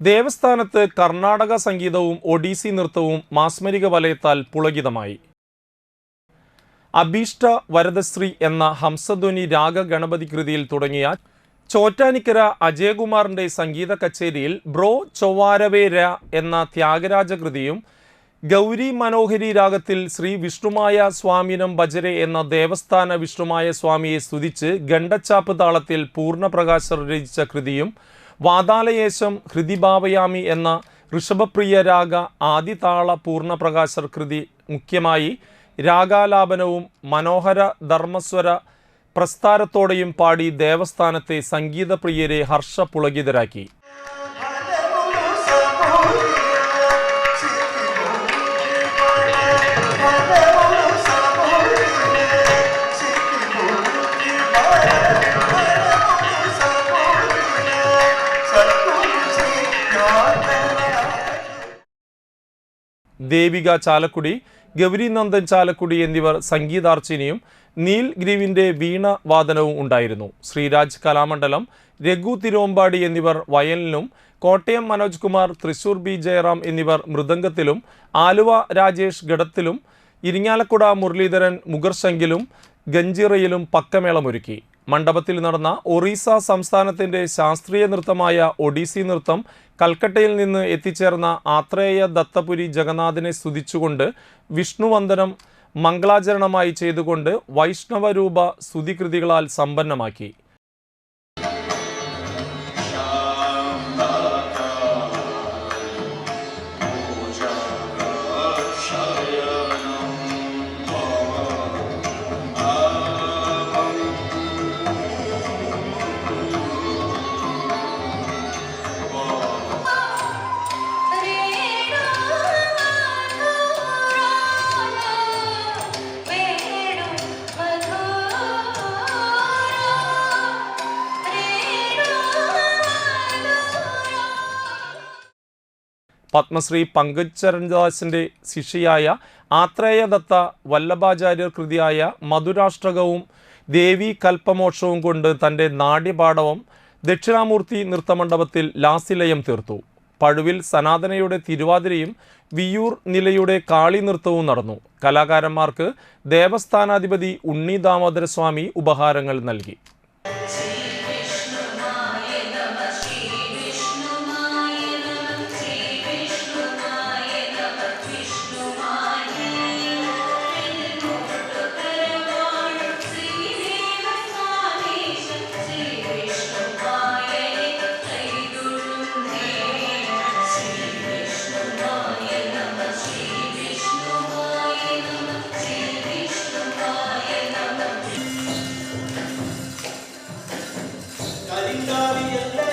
ദേവസ്ഥാനത്ത് കർണാടക സംഗീതവും ഒഡീസി നൃത്തവും മാസ്മരിക വലയത്താൽ പുളകിതമായി. അഭീഷ്ട വരദശ്രീ എന്ന ഹംസധ്വനി രാഗ ഗണപതി കൃതിയിൽ തുടങ്ങിയ ചോറ്റാനിക്കര അജയകുമാറിന്റെ സംഗീത കച്ചേരിയിൽ ബ്രോ ചൊവ്വാരവേര എന്ന ത്യാഗരാജ കൃതിയും ഗൗരി മനോഹരി രാഗത്തിൽ ശ്രീ വിഷ്ണുമായ സ്വാമിനം ഭജരെ എന്ന ദേവസ്ഥാന വിഷ്ണുമായ സ്വാമിയെ സ്തുതിച്ച് ഗണ്ടച്ചാപ്പ് താളത്തിൽ പൂർണപ്രകാശർ രചിച്ച കൃതിയും വാതാലയേശം ഹൃദിഭാവയാമി എന്ന ഋഷഭപ്രിയ രാഗ ആദിതാള പൂർണപ്രകാശർ കൃതി മുഖ്യമായി രാഗാലാപനവും മനോഹര ധർമ്മസ്വര പ്രസ്ഥാനത്തോടെയും പാടി ദേവസ്ഥാനത്തെ സംഗീതപ്രിയരെ ഹർഷപുളകിതരാക്കി ദേവിക ചാലക്കുടി ഗൗരിനന്ദൻ ചാലക്കുടി എന്നിവർ സംഗീതാർച്ചനയും നീൽ ഗ്രീവിന്റെ വീണ വാദനവും ഉണ്ടായിരുന്നു. ശ്രീരാജ് കലാമണ്ഡലം രഘു തിരുവമ്പാടി എന്നിവർ വയലിനും കോട്ടയം മനോജ് കുമാർ തൃശൂർ ബി ജയറാം എന്നിവർ മൃദംഗത്തിലും ആലുവ രാജേഷ് ഗഡത്തിലും ഇരിങ്ങാലക്കുട മുരളീധരൻ മുഗർശങ്കിലും ഗഞ്ചിറയിലും പക്കമേളമൊരുക്കി. മണ്ഡപത്തിൽ നടന്ന ഒറീസ സംസ്ഥാനത്തിന്റെ ശാസ്ത്രീയ നൃത്തമായ ഒഡീസി നൃത്തം കൽക്കട്ടയിൽ നിന്ന് എത്തിച്ചേർന്ന ആത്രേയ ദത്തപുരി ജഗന്നാഥനെ സ്തുതിച്ചുകൊണ്ട് വിഷ്ണുവന്ദനം മംഗളാചരണമായി ചെയ്തുകൊണ്ട് വൈഷ്ണവരൂപ സ്തുതികൃതികളാൽ സമ്പന്നമാക്കി. പത്മശ്രീ പങ്കജ് ചരൺദാസിന്റെ ശിഷ്യയായ ആത്രേയദത്ത വല്ലഭാചാര്യർ കൃതിയായ മധുരാഷ്ട്രകവും ദേവി കൽപ്പമോക്ഷവും കൊണ്ട് തന്റെ നാട്യപാഠവും ദക്ഷിണാമൂർത്തി നൃത്തമണ്ഡപത്തിൽ ലാസിലയം തീർത്തു. പഴുവിൽ സനാതനയുടെ തിരുവാതിരയും വിയൂർ നിലയുടെ കാളി നൃത്തവും നടന്നു. കലാകാരന്മാർക്ക് ദേവസ്ഥാനാധിപതി ഉണ്ണി ദാമോദരസ്വാമി ഉപഹാരങ്ങൾ നൽകി. ಕಲಿಕಾರಿಯಲ್ಲ